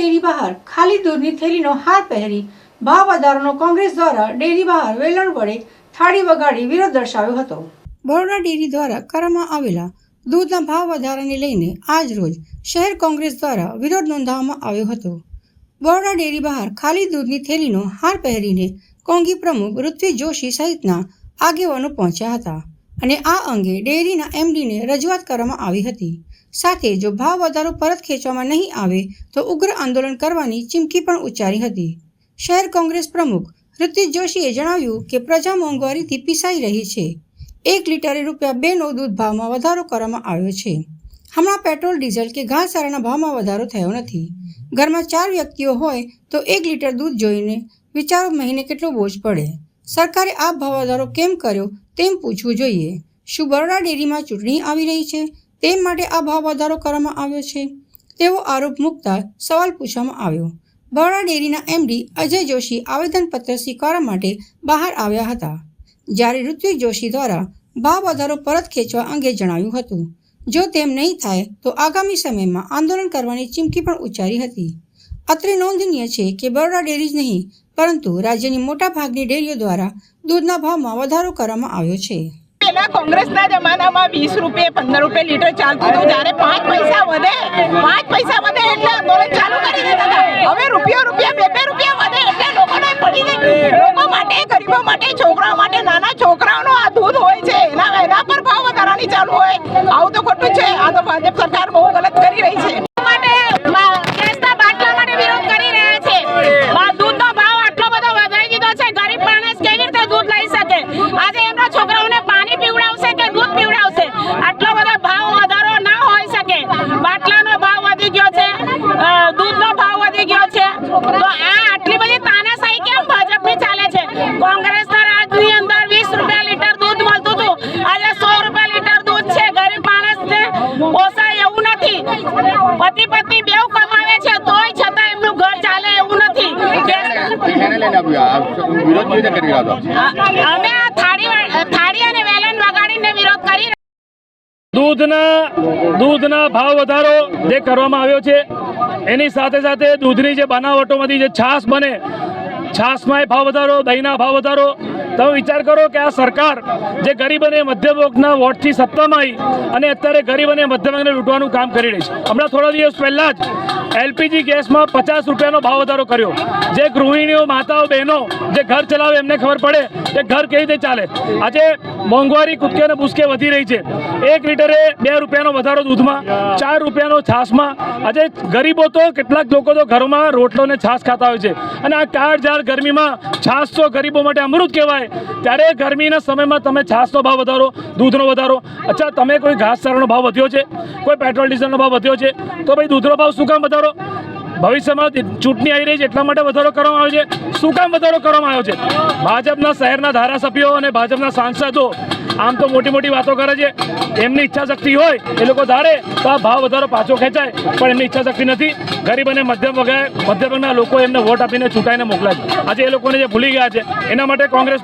Dairy બહાર ખાલી દૂધની થેલીનો હાર પહેરી ભાવ વધારાનો કોંગ્રેસ દ્વારા ડેરી બહાર વેલણ વડે થાળી વગાડી વિરોધ દર્શાવ્યો હતો. બરોડા ડેરી દ્વારા કરવામાં આવેલા દૂધના ભાવ વધારાને લઈને આજ રોજ શહેર કોંગ્રેસ દ્વારા વિરોધ નોંધાવવામાં આવ્યો હતો. બરોડા ડેરી બહાર ખાલી દૂધની થેલીનો હાર પહેરીને કોંગી પ્રમુખ ઋત્વિજ જોશી સહિતના આગેવાનો પહોંચ્યા હતા અને આ અંગે ડેરીના એમડીને રજૂઆત કરવામાં આવી હતી. સાથે જો ભાવ વધારો પરત ખેંચવામાં નહીં આવે, તો ઉગ્ર આંદોલન કરવાની ચીમકી પણ ઉચ્ચારી હતી. શહેર કોંગ્રેસ પ્રમુખ ઋતિક જોશીએ જણાવ્યું કે પ્રજા મોંઘવારીથી પીસાઈ રહી છે. એક લીટરે રૂપિયા બેનો દૂધ ભાવમાં વધારો કરવામાં આવ્યો છે. હમણાં પેટ્રોલ, ડીઝલ કે ઘાસચારાના ભાવમાં વધારો થયો નથી. ઘરમાં ચાર વ્યક્તિઓ હોય તો એક લીટર દૂધ જોઈને વિચારો મહિને કેટલો બોજ પડે. સરકારે આ ભાવ વધારો કેમ કર્યો તેમ પૂછવું જોઈએ. શું બરોડા ડેરીમાં ચૂંટણી આવી રહી છે? તે માટે આ ભાવ વધારો કરવામાં આવ્યો છે. તેવો આરોપ મૂકતા સવાલ પૂછવામાં આવ્યો. બરોડા ડેરીના એમડી અજય જોશી આવેદનપત્ર સ્વીકારવા માટે બહાર આવ્યા હતા. જ્યારે ઋત્વિક જોશી દ્વારા ભાવ વધારો પરત ખેંચવા અંગે જણાવ્યું હતું. જો તેમ નહીં થાય તો આગામી સમયમાં આંદોલન કરવાની ચીમકી પણ ઉચ્ચારી હતી. અત્રે નોંધનીય છે કે બરોડા ડેરી જ નહીં, પરંતુ રાજ્યની મોટા ભાગની ડેરીઓ દ્વારા દૂધના ભાવમાં વધારો કરવામાં આવ્યો છે. પેલા કોંગ્રેસના જમાનામાં વીસ રૂપિયા, પંદર રૂપિયા લીટર ચાલતું હતું. જ્યારે પાંચ પૈસા વધે, પાંચ પૈસા વધે એટલે આંદોલન ચાલુ કરી દેતા હવે રૂપિયો, રૂપિયા, બે બે રૂપિયા વધે એટલે લોકોને પડી જાય. લોકો માટે, ગરીબો માટે, છોકરાઓ માટે, નાના છોકરાઓનો આ દૂધ હોય છે. એના એના પર ભાવ વધારાની ચાલુ હોય. આવું તો ખોટું છે. આ તો ભાજપ સરકાર બહુ ગલત કરી રહી છે માટે ગેસના બાટલા માટે વિરોધ કરી રહ્યા છે દૂધનો ભાવ આટલો બધો વધારી દીધો છે ગરીબ માણસ કેવી રીતે દૂધ લઈ શકે આજે એમના છોકરાઓને પાણી પીવડાવશે કે દૂધ પીવડાવશે આટલો બધો ભાવ વધારો ના હોઈ શકે બાટલાનો ભાવ વધી ગયો છે અ, દૂધનો ભાવ વધી ગયો છે તો આ આટલી બધી તાનાશાહી કેમ ભાજપની ચાલે છે કોંગ્રેસના રાજની અંદર વીસ રૂપિયા લીટર દૂધ મળતું હતું આજે સો રૂપિયા લીટર દૂધ છે ગરીબ માણસને પોસાય એવું નથી પતિ પત્ની બેવ કમાવે છે તોય છતાં એમનું ઘર ચાલે એવું નથી શેને લઈને આવ્યું વિરોધ કેવી રીતે કરી રહ્યા હતા અમે થાળી થાળી અને વેલણ વગાડીને વિરોધ કરી દૂધના દૂધના ભાવ વધારો જે કરવામાં આવ્યો છે એની સાથે સાથે દૂધની જે બનાવટોમાંથી જે છાશ બને છાશમાં ભાવ વધારો દહીંના ભાવ વધારો તમે વિચાર કરો કે આ સરકાર જે ગરીબ અને મધ્યમ વર્ગના વોટથી સત્તામાં આવી અને અત્યારે ગરીબ અને મધ્યમ વર્ગને લૂંટવાનું કામ કરી રહી છે. હમણાં થોડા દિવસ પહેલાં જ એલપીજી ગેસમાં પચાસ રૂપિયાનો ભાવ વધારો કર્યો. જે ગૃહિણીઓ, માતાઓ, બહેનો જે ઘર ચલાવે એમને ખબર પડે કે ઘર કેવી રીતે ચાલે. આજે મોંઘવારી, કૂદકે અને ભૂસકે વધી રહી છે. એક લીટરે બે રૂપિયાનો વધારો દૂધમાં, ચાર રૂપિયાનો છાશમાં. આજે ગરીબો તો કેટલાક લોકો તો ઘરોમાં રોટલો ને છાશ ખાતા હોય છે. અને આ કાળઝાળ ગરમીમાં છાશ તો ગરીબો માટે અમૃત કહેવાય. ત્યારે ગરમીના સમયમાં તમે છાશનો ભાવ વધારો, દૂધનો વધારો. અચ્છા, તમે કોઈ ઘાસચારાનો ભાવ વધ્યો છે? કોઈ પેટ્રોલ, ડીઝલનો ભાવ વધ્યો છે? તો ભાઈ દૂધનો ભાવ શું કામ વધારો? ભવિષ્યમાં ચૂંટણી આવી રહી છે એટલા માટે વધારો કરવામાં આવ્યો છે. શું કામ વધારો કરવામાં આવ્યો છે? ભાજપના શહેરના ધારાસભ્યો અને ભાજપના સાંસદો આમ તો મોટી મોટી વાતો કરે છે. એમની ઈચ્છા શક્તિ હોય એ લોકો ધારે તો આ ભાવ વધારો પાછો ખેંચાય. પણ એમની ઈચ્છા શક્તિ નથી. ગરીબ અને મધ્યમ વગેરે મધ્યમ વર્ગના લોકો એમને વોટ આપીને ચૂંટાઈને મોકલાય આજે એ લોકોને જે ભૂલી ગયા છે, એના માટે કોંગ્રેસ